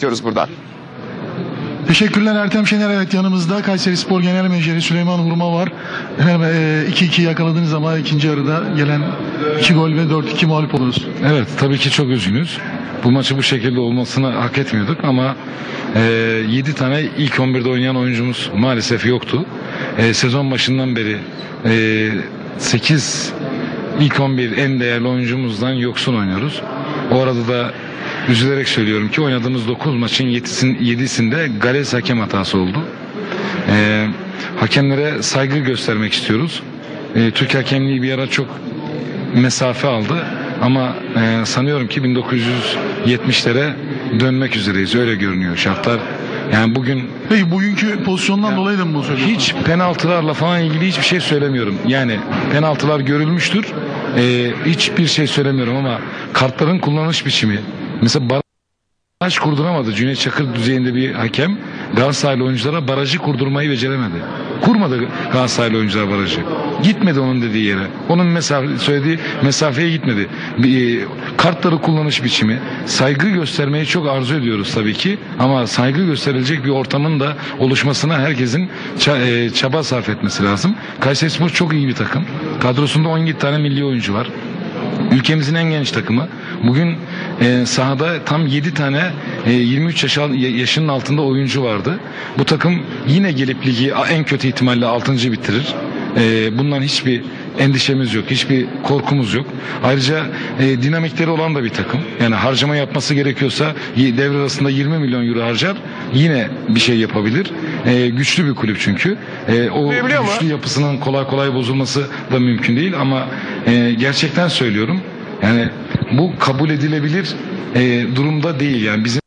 iletiyoruz buradan. Teşekkürler Ertem Şener evet yanımızda Kayseri Spor Genel Menajeri Süleyman Hurma var. Efendim e, 2-2 yakaladınız ama ikinci yarıda gelen 2 gol ve 4-2 mağlup oluruz. Evet tabii ki çok üzgünüz. Bu maçı bu şekilde olmasını hak etmiyorduk ama e, 7 tane ilk 11'de oynayan oyuncumuz maalesef yoktu. E, sezon başından beri e, 8 ilk 11 en değerli oyuncumuzdan yoksun oynuyoruz. O arada da üzülerek söylüyorum ki oynadığımız 9 maçın 7'sin, 7'sinde Gales hakem hatası oldu. E, hakemlere saygı göstermek istiyoruz. E, Türk hakemliği bir ara çok mesafe aldı ama e, sanıyorum ki 1970'lere dönmek üzereyiz öyle görünüyor şartlar. Yani bugün Peki bugünkü pozisyondan dolayı da mı bu söylüyorsun? hiç penaltılarla falan ilgili hiçbir şey söylemiyorum. Yani penaltılar görülmüştür. E, hiçbir şey söylemiyorum ama kartların kullanış biçimi mesela baraj kurduramadı. Cüneyt Çakır düzeyinde bir hakem Galatasaraylı oyunculara barajı kurdurmayı beceremedi. Kurmadı Galatasaraylı oyuncular barajı. Gitmedi onun dediği yere. Onun mesafe, söylediği mesafeye gitmedi. Bir, e, kartları kullanış biçimi. Saygı göstermeyi çok arzu ediyoruz tabii ki. Ama saygı gösterilecek bir ortamın da oluşmasına herkesin e, çaba sarf etmesi lazım. Kayserispor çok iyi bir takım. Kadrosunda 17 tane milli oyuncu var. Ülkemizin en genç takımı. Bugün e, sahada tam 7 tane 23 yaş, al- yaşının altında oyuncu vardı. Bu takım yine gelip ligi en kötü ihtimalle 6. bitirir. E, bundan hiçbir endişemiz yok. Hiçbir korkumuz yok. Ayrıca e, dinamikleri olan da bir takım. Yani harcama yapması gerekiyorsa devre arasında 20 milyon euro harcar. Yine bir şey yapabilir. E, güçlü bir kulüp çünkü. E, o Duyabiliyor mu? güçlü yapısının kolay kolay bozulması da mümkün değil ama e, gerçekten söylüyorum yani bu kabul edilebilir e, durumda değil yani bizim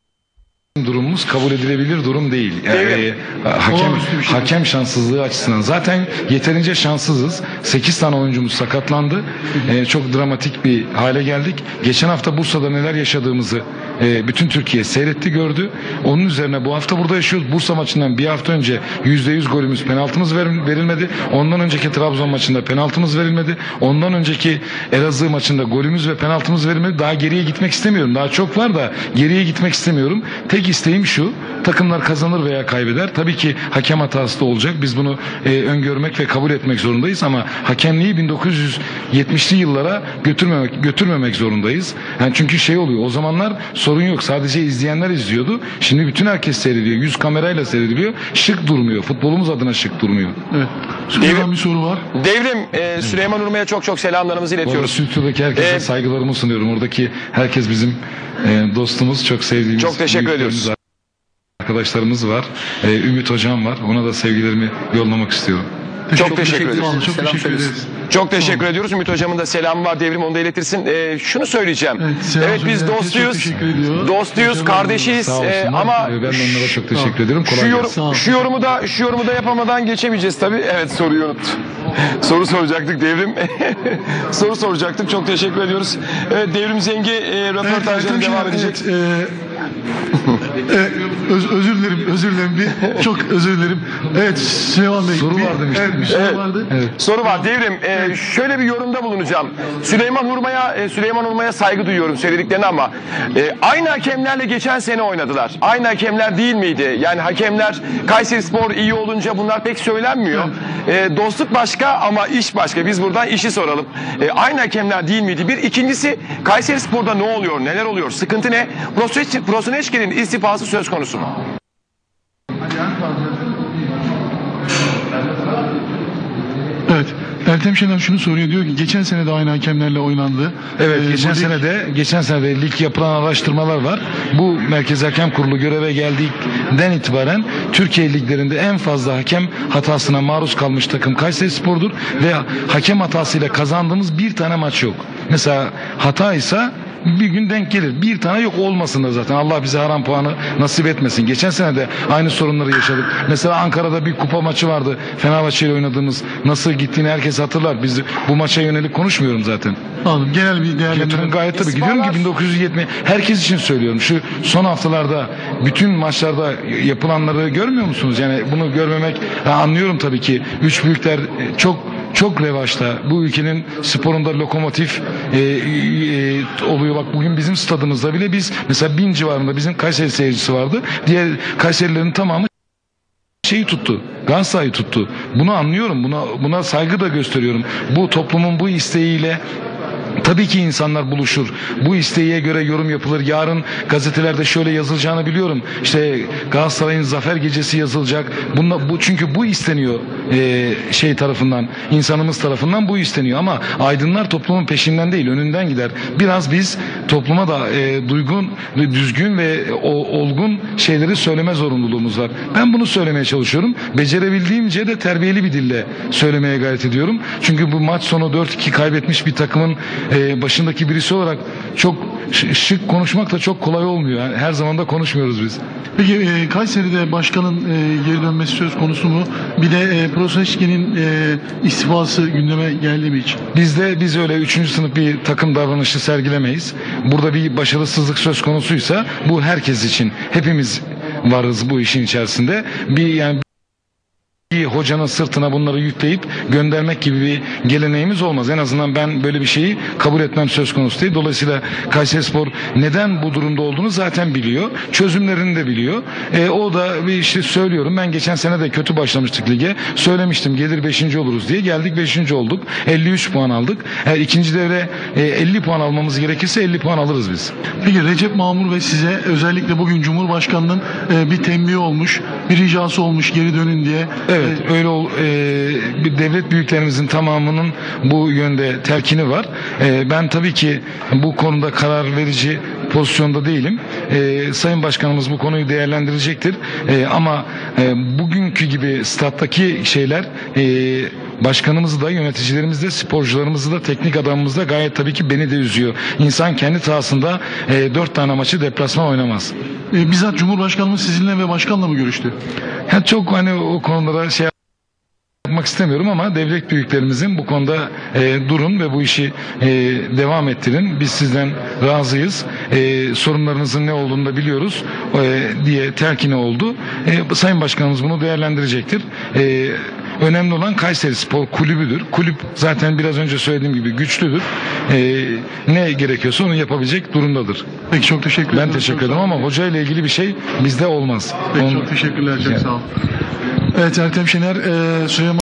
durumumuz kabul edilebilir durum değil. Yani, Evet. e, hakem şey. hakem şanssızlığı açısından zaten yeterince şanssızız. 8 tane oyuncumuz sakatlandı. E, çok dramatik bir hale geldik. Geçen hafta Bursa'da neler yaşadığımızı e, bütün Türkiye seyretti gördü. Onun üzerine bu hafta burada yaşıyoruz. Bursa maçından bir hafta önce %100 golümüz penaltımız ver- verilmedi. Ondan önceki Trabzon maçında penaltımız verilmedi. Ondan önceki Elazığ maçında golümüz ve penaltımız verilmedi. Daha geriye gitmek istemiyorum. Daha çok var da geriye gitmek istemiyorum. Tek isteğim şu. Takımlar kazanır veya kaybeder. Tabii ki hakem hatası da olacak. Biz bunu e, öngörmek ve kabul etmek zorundayız ama hakemliği 1970'li yıllara götürmemek götürmemek zorundayız. Yani çünkü şey oluyor. O zamanlar sorun yok. Sadece izleyenler izliyordu. Şimdi bütün herkes seyrediyor. Yüz kamerayla seyrediliyor. Şık durmuyor. Futbolumuz adına şık durmuyor. Evet. Süleyman bir soru var. Devrim e, Süleyman Urma'ya çok çok selamlarımızı iletiyoruz. stüdyodaki herkese Ee, saygılarımı sunuyorum. Oradaki herkes bizim e, dostumuz. Çok sevdiğimiz. Çok teşekkür ediyoruz. Arkadaşlarımız var. E, Ümit Hocam var. Ona da sevgilerimi yollamak istiyorum. Çok teşekkür ederiz. Olun, Çok Selam teşekkür söyleriz. ederiz. Çok teşekkür ediyoruz. Ümit Hocam'ın da selamı var. Devrim onu da iletirsin. E, şunu söyleyeceğim. Evet, Evet, biz çok dostuyuz. Dostuyuz, kardeşiz. E, olsunlar. ama ben onlara çok teşekkür ediyorum. Kolay şu, yorum, şu yorumu da şu yorumu da yapamadan geçemeyeceğiz tabii. Evet soruyu unuttum. Soru soracaktık Devrim. Soru soracaktık. Çok teşekkür ediyoruz. Evet, Devrim Zengi e, Evet, röportajları Ertem devam edecek. evet, e, e, öz- özür dilerim, özür dilerim. Bir, çok özür dilerim. Evet, Süleyman Bey. Soru bir, var demiştin. Evet, bir soru Evet. vardı. Soru var Devrim. e, şöyle bir yorumda bulunacağım. Süleyman Hurma'ya e, Süleyman Hurma'ya saygı duyuyorum söylediklerine ama e, aynı hakemlerle geçen sene oynadılar. Aynı hakemler değil miydi? Yani hakemler Kayseri Spor iyi olunca bunlar pek söylenmiyor. E, dostluk başka ama iş başka. Biz buradan işi soralım. E, aynı hakemler değil miydi? Bir ikincisi Kayseri Spor'da ne oluyor? Neler oluyor? Sıkıntı ne? Proseç- Proseneçki'nin istifası söz konusu mu? Evet. Ertem Şener şunu soruyor. Diyor ki geçen sene de aynı hakemlerle oynandı. Evet Ee, geçen lig- sene de geçen sene de lig yapılan araştırmalar var. Bu Merkez Hakem Kurulu göreve geldiğinden itibaren Türkiye liglerinde en fazla hakem hatasına maruz kalmış takım Kayserispor'dur ve hakem hatasıyla kazandığımız bir tane maç yok. Mesela hata ise bir gün denk gelir. Bir tane yok olmasın da zaten. Allah bize haram puanı nasip etmesin. Geçen sene de aynı sorunları yaşadık. Mesela Ankara'da bir kupa maçı vardı. Fenerbahçe ile oynadığımız. Nasıl gittiğini herkes hatırlar. Biz bu maça yönelik konuşmuyorum zaten. Anladım. Genel bir değerlendirme. Gayet tabii. Gidiyorum ki İsmail- 1970 herkes için söylüyorum. Şu son haftalarda bütün maçlarda yapılanları görmüyor musunuz? Yani bunu görmemek anlıyorum tabii ki. Üç büyükler çok çok revaçta. Bu ülkenin sporunda lokomotif e, e, oluyor. Bak bugün bizim stadımızda bile biz mesela bin civarında bizim Kayseri seyircisi vardı. Diğer Kayserilerin tamamı şeyi tuttu. Galatasaray'ı tuttu. Bunu anlıyorum. Buna buna saygı da gösteriyorum. Bu toplumun bu isteğiyle Tabii ki insanlar buluşur. Bu isteğe göre yorum yapılır. Yarın gazetelerde şöyle yazılacağını biliyorum. İşte Galatasaray'ın zafer gecesi yazılacak. Bunla, bu çünkü bu isteniyor e, şey tarafından, insanımız tarafından bu isteniyor. Ama aydınlar toplumun peşinden değil, önünden gider. Biraz biz topluma da e, duygun, düzgün ve o, olgun şeyleri söyleme zorunluluğumuz var. Ben bunu söylemeye çalışıyorum. Becerebildiğimce de terbiyeli bir dille söylemeye gayret ediyorum. Çünkü bu maç sonu 4-2 kaybetmiş bir takımın e, başındaki birisi olarak çok şık konuşmak da çok kolay olmuyor. Yani her zaman da konuşmuyoruz biz. Peki e, Kayseri'de başkanın e, geri dönmesi söz konusu mu? Bir de e, Proseçki'nin e, istifası gündeme geldi mi hiç? Bizde biz öyle üçüncü sınıf bir takım davranışı sergilemeyiz. Burada bir başarısızlık söz konusuysa bu herkes için. Hepimiz varız bu işin içerisinde. Bir yani hocanın sırtına bunları yükleyip göndermek gibi bir geleneğimiz olmaz. En azından ben böyle bir şeyi kabul etmem söz konusu değil. Dolayısıyla Kayserispor neden bu durumda olduğunu zaten biliyor. Çözümlerini de biliyor. E, o da bir işte söylüyorum. Ben geçen sene de kötü başlamıştık lige. Söylemiştim gelir 5. oluruz diye. Geldik 5. olduk. 53 puan aldık. Eğer ikinci devre e, 50 puan almamız gerekirse 50 puan alırız biz. Peki Recep Mamur ve size özellikle bugün Cumhurbaşkanı'nın e, bir tembihi olmuş, bir ricası olmuş geri dönün diye. Evet öyle ol, e, bir devlet büyüklerimizin tamamının bu yönde telkini var. E, ben tabii ki bu konuda karar verici pozisyonda değilim. E, Sayın Başkanımız bu konuyu değerlendirecektir. E, ama e, bugünkü gibi stat'taki şeyler e, başkanımızı da yöneticilerimizi de sporcularımızı da teknik adamımızı da gayet tabii ki beni de üzüyor. İnsan kendi sahasında e, dört tane maçı deplasman oynamaz. E, bizzat Cumhurbaşkanımız sizinle ve başkanla mı görüştü? Ya çok hani o konuda şey yapmak istemiyorum ama devlet büyüklerimizin bu konuda e, durun ve bu işi e, devam ettirin. Biz sizden razıyız. E, sorunlarınızın ne olduğunu da biliyoruz e, diye telkini oldu. E, Sayın Başkanımız bunu değerlendirecektir. E, önemli olan Kayseri Spor Kulübü'dür. Kulüp zaten biraz önce söylediğim gibi güçlüdür. E, ne gerekiyorsa onu yapabilecek durumdadır. Peki çok teşekkür ederim. Ben teşekkür ederim ama hoca ile ilgili bir şey bizde olmaz. Peki Onu- çok teşekkürler. Çok Yani- sağ olun. Evet Ertem Şener, e, Süleyman